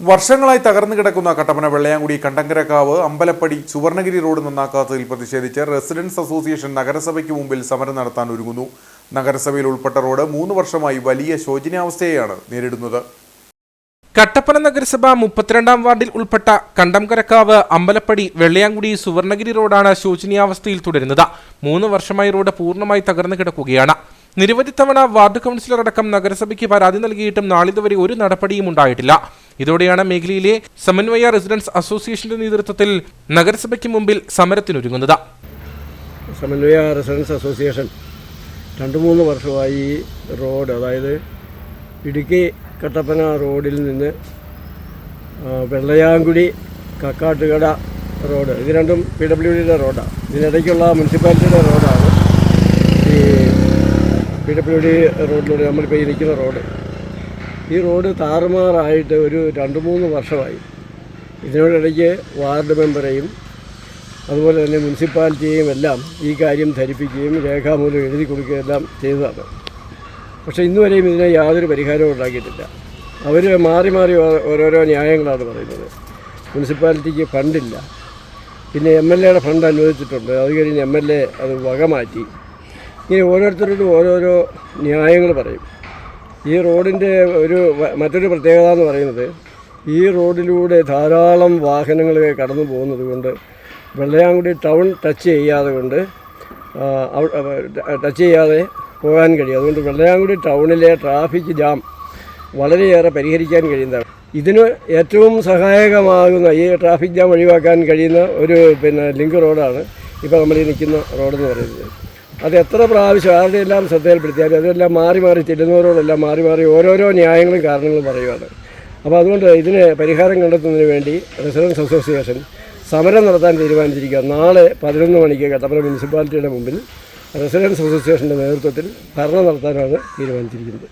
വർഷങ്ങളായി തകർന്നു കിടക്കുന്ന കട്ടപ്പന വെള്ളയാങ്കുടി കണ്ടങ്കരക്കാവ് അമ്പലപ്പടി സുവർണഗിരി റോഡ് നന്നാക്കാത്തതിൽ പ്രതിഷേധിച്ച് റെസിഡൻസ് അസോസിയേഷൻ നഗരസഭയ്ക്ക് മുമ്പിൽ സമരം നടത്താൻ ഒരുങ്ങുന്നു. നഗരസഭയിൽ ഉൾപ്പെട്ട റോഡ് മൂന്ന് വർഷമായി വലിയ ശോചനീയാവസ്ഥയെയാണ് നേരിടുന്നത്. കട്ടപ്പന നഗരസഭ മുപ്പത്തിരണ്ടാം വാർഡിൽ ഉൾപ്പെട്ട കണ്ടംകരക്കാവ് അമ്പലപ്പടി വെള്ളയാങ്കുടി സുവർണഗിരി റോഡാണ് ശോചനീയാവസ്ഥയിൽ തുടരുന്നത്. മൂന്ന് വർഷമായി റോഡ് പൂർണമായി തകർന്നു കിടക്കുകയാണ്. നിരവധി തവണ വാർഡ് കൗൺസിലർ അടക്കം നഗരസഭയ്ക്ക് പരാതി നൽകിയിട്ടും നാളിതുവരെ ഒരു നടപടിയും ഉണ്ടായിട്ടില്ല. ഇതോടെയാണ് മേഖലയിലെ സമന്വയ റെസിഡൻസ് അസോസിയേഷന്റെ നേതൃത്വത്തിൽ നഗരസഭയ്ക്ക് മുമ്പിൽ സമരത്തിനൊരുങ്ങുന്നത്. സമന്വയ റെസിഡൻസ് അസോസിയേഷൻ രണ്ട് മൂന്ന് വർഷമായി റോഡ് അതായത് ഇടുക്കി കട്ടപ്പന റോഡിൽ നിന്ന് വെള്ളയാങ്കുടി കക്കാട്ടുകട റോഡ് ഇത് രണ്ടും പി ഡബ്ല്യു ഡിയുടെ റോഡാണ് ഇതിനിടയ്ക്കുള്ള മുനിസിപ്പാലിറ്റിയുടെ റോഡാണ്. ഈ പി ഡബ്ല്യു ഡി റോഡിലൂടെ നമ്മളിപ്പോൾ ഇരിക്കുന്ന റോഡ്. ഈ റോഡ് താറുമാറായിട്ട് ഒരു രണ്ട് മൂന്ന് വർഷമായി. ഇതിനോടിടയ്ക്ക് വാർഡ് മെമ്പറേയും അതുപോലെ തന്നെ മുനിസിപ്പാലിറ്റിയെയും എല്ലാം ഈ കാര്യം ധരിപ്പിക്കുകയും രേഖാമൂലം എഴുതി കൊടുക്കുകയും എല്ലാം ചെയ്തതാണ്. പക്ഷേ ഇന്നുവരെയും ഇതിനെ യാതൊരു പരിഹാരവും ഉണ്ടാക്കിയിട്ടില്ല. അവർ മാറി മാറി ഓരോരോ ന്യായങ്ങളാണ് പറയുന്നത്. മുനിസിപ്പാലിറ്റിക്ക് ഫണ്ടില്ല. പിന്നെ എം എൽ എയുടെ ഫണ്ട് അനുവദിച്ചിട്ടുണ്ട്. അത് കഴിഞ്ഞ് എം എൽ എ അത് വകമാറ്റി. ഇങ്ങനെ ഓരോരുത്തരോടും ഓരോരോ ന്യായങ്ങൾ പറയും. ഈ റോഡിന്റെ ഒരു മറ്റൊരു പ്രത്യേകത എന്ന് പറയുന്നത് ഈ റോഡിലൂടെ ധാരാളം വാഹനങ്ങൾ കടന്നു പോകുന്നത് കൊണ്ട് വെള്ളയാങ്കുടി ടൗൺ ടച്ച് ചെയ്യാതെ കൊണ്ട് ടച്ച് ചെയ്യാതെ പോകാൻ കഴിയും. അതുകൊണ്ട് വെള്ളയാങ്കുടി ടൗണിലെ ട്രാഫിക് ജാം വളരെയേറെ പരിഹരിക്കാൻ കഴിയുന്നതാണ്. ഇതിന് ഏറ്റവും സഹായകമാകുന്ന ഈ ട്രാഫിക് ജാം ഒഴിവാക്കാൻ കഴിയുന്ന ഒരു പിന്നെ ലിങ്ക് റോഡാണ് ഇപ്പോൾ നമ്മൾ ഈ നിൽക്കുന്ന റോഡെന്ന് പറയുന്നത്. അത് എത്ര പ്രാവശ്യം ആരുടെ എല്ലാം ശ്രദ്ധയിൽപ്പെടുത്തിയാലും അതെല്ലാം മാറി മാറി ചെല്ലുന്നവരോടെല്ലാം മാറി മാറി ഓരോരോ ന്യായങ്ങളും കാരണങ്ങളും പറയുവാണ്. അപ്പോൾ അതുകൊണ്ട് ഇതിന് പരിഹാരം കണ്ടെത്തുന്നതിന് വേണ്ടി റെസിഡൻസ് അസോസിയേഷൻ സമരം നടത്താൻ തീരുമാനിച്ചിരിക്കുക നാളെ പതിനൊന്ന് മണിക്ക് കട്ടപ്പന മുനിസിപ്പാലിറ്റിയുടെ മുമ്പിൽ റെസിഡൻസ് അസോസിയേഷന്റെ നേതൃത്വത്തിൽ ഭരണം നടത്താനാണ് തീരുമാനിച്ചിരിക്കുന്നത്.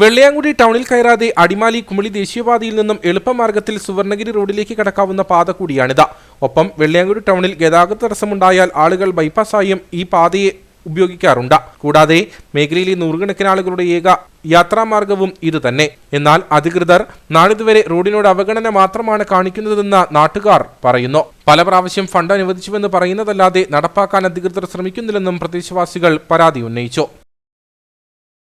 വെള്ളയാങ്കുടി ടൗണിൽ കയറാതെ അടിമാലി കുമളി ദേശീയപാതയിൽ നിന്നും എളുപ്പമാർഗത്തിൽ സുവർണഗിരി റോഡിലേക്ക് കടക്കാവുന്ന പാത കൂടിയാണിത്. ഒപ്പം വെള്ളയാങ്കുടി ടൗണിൽ ഗതാഗത തടസ്സമുണ്ടായാൽ ആളുകൾ ബൈപ്പാസായും ഈ പാതയെ ഉപയോഗിക്കാറുണ്ട്. കൂടാതെ മേഖലയിലെ നൂറുകണക്കിന് ആളുകളുടെ ഏക യാത്രാമാർഗവും ഇത് തന്നെ എന്നാൽ അധികൃതർ നാളിതുവരെ റോഡിനോട് അവഗണന മാത്രമാണ് കാണിക്കുന്നതെന്ന് നാട്ടുകാർ പറയുന്നു. പല പ്രാവശ്യം ഫണ്ട് അനുവദിച്ചുവെന്ന് പറയുന്നതല്ലാതെ നടപ്പാക്കാൻ അധികൃതർ ശ്രമിക്കുന്നില്ലെന്നും പ്രദേശവാസികൾ പരാതി ഉന്നയിച്ചു.